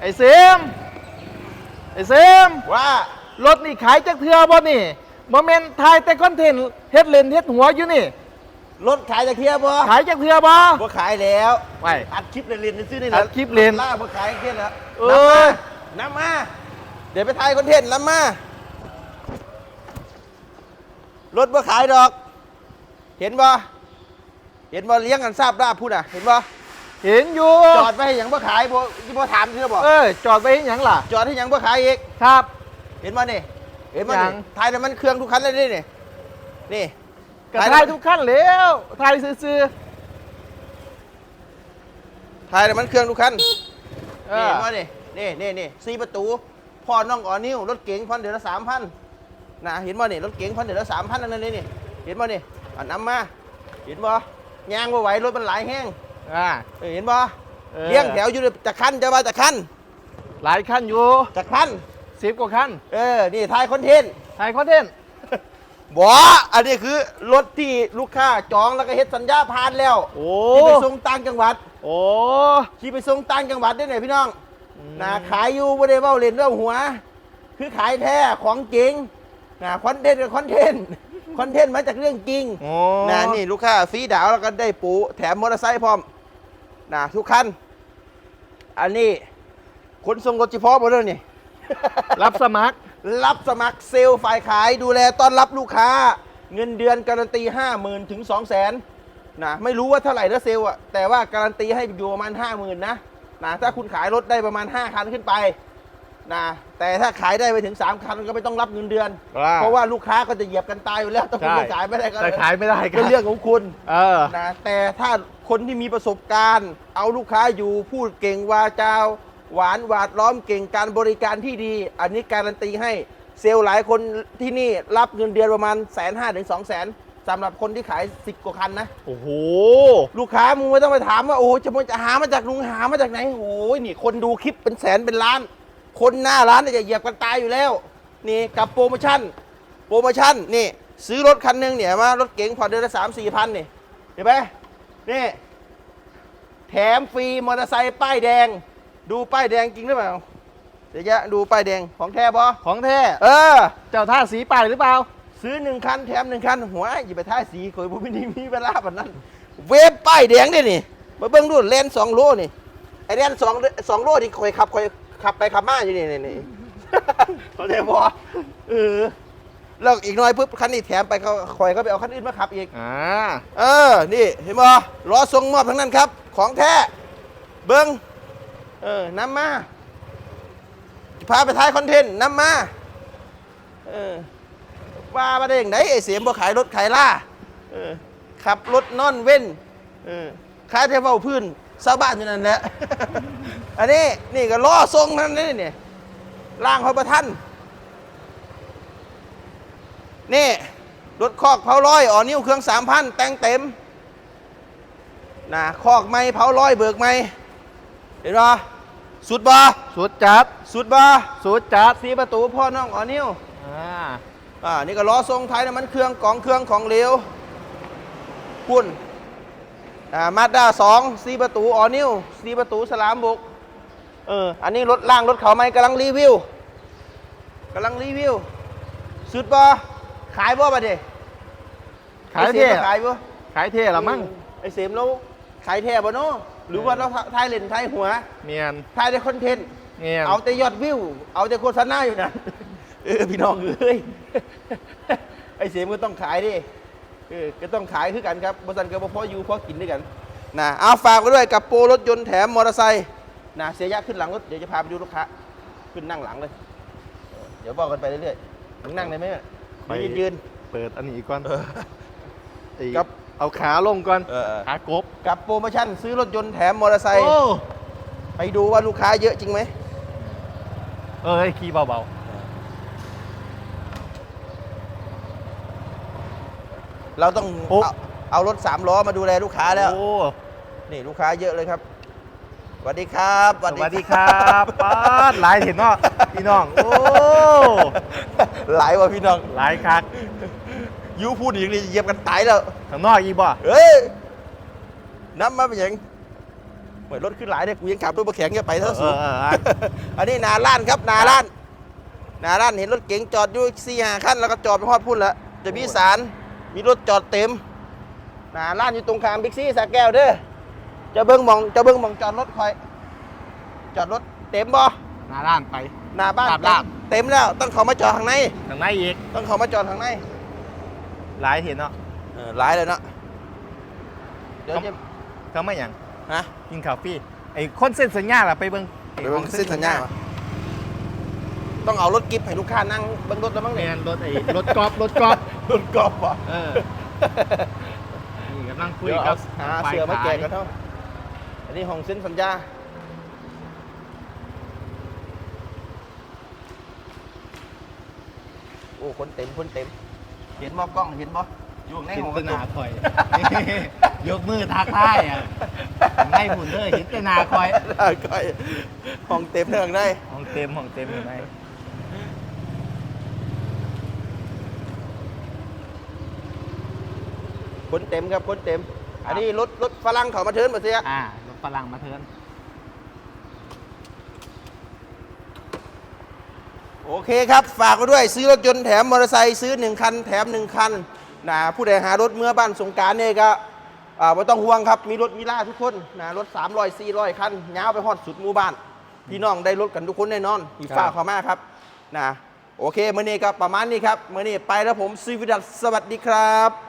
ไอ้เซมไอ้เซมว่ารถนี่ขายจักเทือบ่นี่บ่แม่นถ่ายแต่คอนเทนต์เฮ็ดเล่นเฮ็ดหัวอยู่นี่ รถขายจะเคลียร์บ่ขายจักเทือบ่บ่ขายแล้วไปอัดคลิปเล่นๆซื้อนี่อัดคลิปเล่นล่าบ่ขายเครียดแล้วเออนำมา เดี๋ยวไปถ่ายคอนเทนต์นำมา รถบ่ขายดอก เห็นบ่เห็นบ่เลี้ยงกันทราบได้พูดอะ เห็นบ่ เห็นอยู่ จอดไว้ให้หยังบ่ขายบ่บ่ถามซื่อบ่เออ จอดไว้ให้หยังล่ะ จอดให้หยังบ่ขายอีก ครับ เห็นบ่นี่ เห็นบ่หยันี่ง ถ่ายน้ำมันเครื่องทุกคันเลยนี่นี่นี่กระทายทุกขั้นแล้วทายซื่อถ่ายน้ำมันเครื่องทุกคันๆเอนี่อเห็นบ่นี่นี่นี่นี่สี่ประตูพ่อน้องอ๋อนิ้วรถเก๋งพันเดือนละสามพันนะเห็นบ่นี่รถเก๋งพันเดือนละสามพันนั่นนี่นี่เห็นบ่นี่อันนำมาเห็นบ่ยางบ่ไหวรถมันหลายแห้ง อ่าเออเห็นบ่ออเลี้ยงแถวอยู่จะคันจะว่าจะคันหลายขั้นอยู่จะคันสิบกว่าขั้นเออนี่ถ่ายคอนเทนต์ถ่ายคอนเทนต์บ่อันนี้คือรถที่ลูกค้าจองแล้วก็เฮ็ดสัญญาผ่านแล้วโอ้ที่ไปส่งต่างจังหวัด โอ้ขี่ไปส่งต่างจังหวัดได้ไหนพี่น้องอืมนะขายอยู่บ่ได้เว้าเล่นเรื่องหัว คือขายแท้ของจริงนะคอนเทนต์กับคอนเทนต์คอนเทนต์มาจากเรื่องจริงโอ้นะนี่ลูกค้าฟรีดาวแล้วก็ได้ปูแถมมอเตอร์ไซค์พร้อม นะทุกคัน อันนี้ขนส่งรถจิพอหมดเลยนี่ รับสมัคร รับสมัครเซลล์ฝ่ายขายดูแลต้อนรับลูกค้า เงินเดือนการันตี 5 0,000 ถึง 2 0 0 0 0นนะไม่รู้ว่าเท่าไหร่นะเซลล์อะแต่ว่าการันตีให้อยู่ประมาณ 50,000 นะนะถ้าคุณขายรถได้ประมาณ 5 คันขึ้นไป นะแต่ถ้าขายได้ไปถึง 3 คันก็ไม่ต้องรับเงินเดือนว้าเพราะว่าลูกค้าก็จะเหยียบกันตายอยู่แล้วถ้าคุณใช่ไม่ขายไม่ได้ก็แต่ขายไม่ได้คก็รับเรื่องของคุณเออนะแต่ถ้าคนที่มีประสบการณ์ เอาลูกค้าอยู่พูดเก่งวาจาหวานหวาดล้อมเก่งการบริการที่ดี อันนี้การันตีให้เซลล์หลายคนที่นี่รับเงินเดือนประมาณแสนห้าถึงสองแสนสำหรับคนที่ขาย10กว่าคันนะ โอ้โห ลูกค้ามึงไม่ต้องไปถามว่า โอ้โหจะมาจะหามาจากลุงหามาจากไหนโอ้ยนี่คนดูคลิปเป็นแสนเป็นล้าน คนหน้าร้านเนี่ยจะเหยียบกันตายอยู่แล้ว นี่กับโปรโมชั่น โปรโมชั่นนี่ ซื้อรถคันหนึงเนี่ยมารถเก๋งผ่อนเดือนละสามสี่พันนี่เห็นไหมนี่ แถมฟรีมอเตอร์ไซค์ป้ายแดง ดูป้ายแดงจริงหรือเปล่าเดี๋ยวจะดูป้ายแดงของแท้ปะของแท้ เออ เจ้าท่าสีป่ายหรือเปล่า ซื้อหนึ่งคันแถมหนึ่งคันหัวอย่าไปท่าสีเคยผมไม่ได้มีเวลาแบบนั้น เวฟป้ายแดงนี่นี่มาเบิ้งดูเลนสองโลนี่ไอเลนสองสองโลที่คอยขับคอย ขับไปขับมาอยู่นี่นี่นี่ เขาใจบอเออแล้วอีกหน่อยปุ๊บคันนี้แถมไปเขาคอยเขาไปเอาคันอื่นมาขับอีก อ่าเออ นี่เห็นบ่รอส่งมอบทั้งนั้นครับ ของแท้ เบิ้งเออนำมา พาไปถ่ายคอนเทนต์นำมา เออ ว่ามาได้อย่างไหนไอ้เสียมบ่ขายรถขายล่า เออ ขับรถนอนเว้น เออขายเทเวาพื้น ชาวบ้านอยู่นั่นแหละ อันนี้นี่ก็ล่อทรงนั่นนี่เนี่ยล่างพระประทันนี่รถคอกเผาร้อยอ่อนิ้วเครื่องสามพันแต่งเต็มนะคอกไม่เผาร้อยเบิกไม่เห็นปะสุดบ่สุดจัดสุดบ่สุดจัดสีประตูพ่อน้องอ่อนิ้วอ่าอ่านี่ก็ล้อทรงไทยน้ำมันเครื่องกองเครื่องของเหลวพุ่นอ่า มาด้าสองสีประตูอ่อนิ้วสีประตูสลามบุกเอออันนี้รถล่างรถเขาไม่กำลังรีวิวกำลังรีวิวสุดบ่ขายบ่บัดเดขายไอ้เสเท่มขายบ่ขายเท่ละมั้งไอ้เสมเราขายแท้บ่เนาะหรือว่าเราทายเล่นทายหัวเมียนทายได้คอนเทนต์เมียนเอาแต่ยอดวิว เอาแต่โฆษณาอยู่นั่นเออพี่น้องเอ้ยไอ้เสมก็ต้องขายดิ เออก็ต้องขายคือกันครับบริษัทก็บ่พออยู่พอกินด้วยกันนะเอาฝากไว้ด้วยกับโปรรถยนต์แถมมอเตอร์ไซค์นะเสียยะขึ้นหลังรถเดี๋ยวจะพาไปดูลูกค้าขึ้นนั่งหลังเลยเออเดี๋ยวบอกกันไปเรื่อยๆมึงนั่งได้ไหมเนี่ยไป ยืนยืน เปิดอันนี้ก่อนไอ้ครับ เอาขาลงก่อนเออขากบกับโปรโมชั่นซื้อรถยนต์แถมมอเตอร์ไซค์โอ้ไปดูว่าลูกค้าเยอะจริงไหมเอ้ยขี่เบา เราต้องโอ้ เอาเอารถสามล้อมาดูแลลูกค้าๆแล้ว โอ้ นี่ลูกค้าเยอะเลยครับสวัสดีครับสวัสดีครับป้าดหลายเห็นเนาะพี่น้อง โอ้ หลายว่ะพี่น้องหลายคักยูพูดอย่างนี้เหยียบกันตายแล้ว ข้างนอกอีกบ่เฮ้ยน้ำมาเป็นหยังเหมือนรถขึ้นหลายเนี่ยกูยังขับรถมาแข็งจะไปเท่าเอสูองเออเออ อันนี้หนาล้านครับหนาล้านหนาล้านเห็นรถเก๋งจอดอยู่สี่ห้าคันแล้วก็จอดไปฮอดพุ่นแล้วจะมีสาร มีรถจอดเต็มหนาล้านอยู่ตรงข้ามบิ๊กซี่สาแก้วเด้อเจะเบิ้งหมองเจะเบิ้งหมองจอดรถคอย จอดรถเต็มบ่หน้าร้านไป หน้าบ้านลาบลาบ เต็มแล้วต้องเขามาจอดข้างใน ทางในอีกต้องเขามาจอดข้างในหลายเห็นเนาะเออหลายเลยเนาะเดี๋ยวจะเขาไม่หยังฮะกินข้าวฟรีไอ้คนเส้นสัญญาล่ะไปเบิ่งไปเบิ่งเส้นสัญญามาต้องเอารถกิฟต์ให้ลูกค้านั่งเบิ่งรถแล้วมั้งแมเนี่ยนรถไอ้รถกอล์ฟรถกอล์ฟ รถกอล์ฟป่ะเออนี่กำลังคุยเดี๋ยวกัเอาบหาเสือมาแจกกันเท่า อันนี้ห้องเส้นสัญญา โอ้ คนเต็ม คนเต็ม เห็นบ่กล้องเห็นบ่อยู่ในเห็นห้องแตหนาคอย ยกมือทักทายอะให้หุ่นเลยเห็นแต่หนาคอยได้ก้อยห้องเต็มเท่าได้ห้องเต็มห้องเต็มอยู่ไหน คนเต็มครับคนเต็ม อันนี้รถรถฝรั่งเขามาเทิร์นมาเสียอ่ารถฝรั่งมาเทิร์นโอเคครับ ฝากไว้ด้วยซื้อรถยนต์แถมมอเตอร์ไซค์ซื้อ 1 คัน แถม 1 คันนะผู้ใดหารถเมื่อบ้านสงกรารเนี่ยก็อ่าไม่ต้องห่วงครับ มีรถมีล่าทุกคนนะรถ 300 400 คันยาวไปฮอดสุดหมู่บ้าน พี่น้องได้รถกันทุกคนแน่นอนอีฟ้าเข้ามาครับนะโอเคมื่อนี้ก็ประมาณนี้ครับมื่อนี้ไปแล้วผมซีวิดัสสวัสดีครับ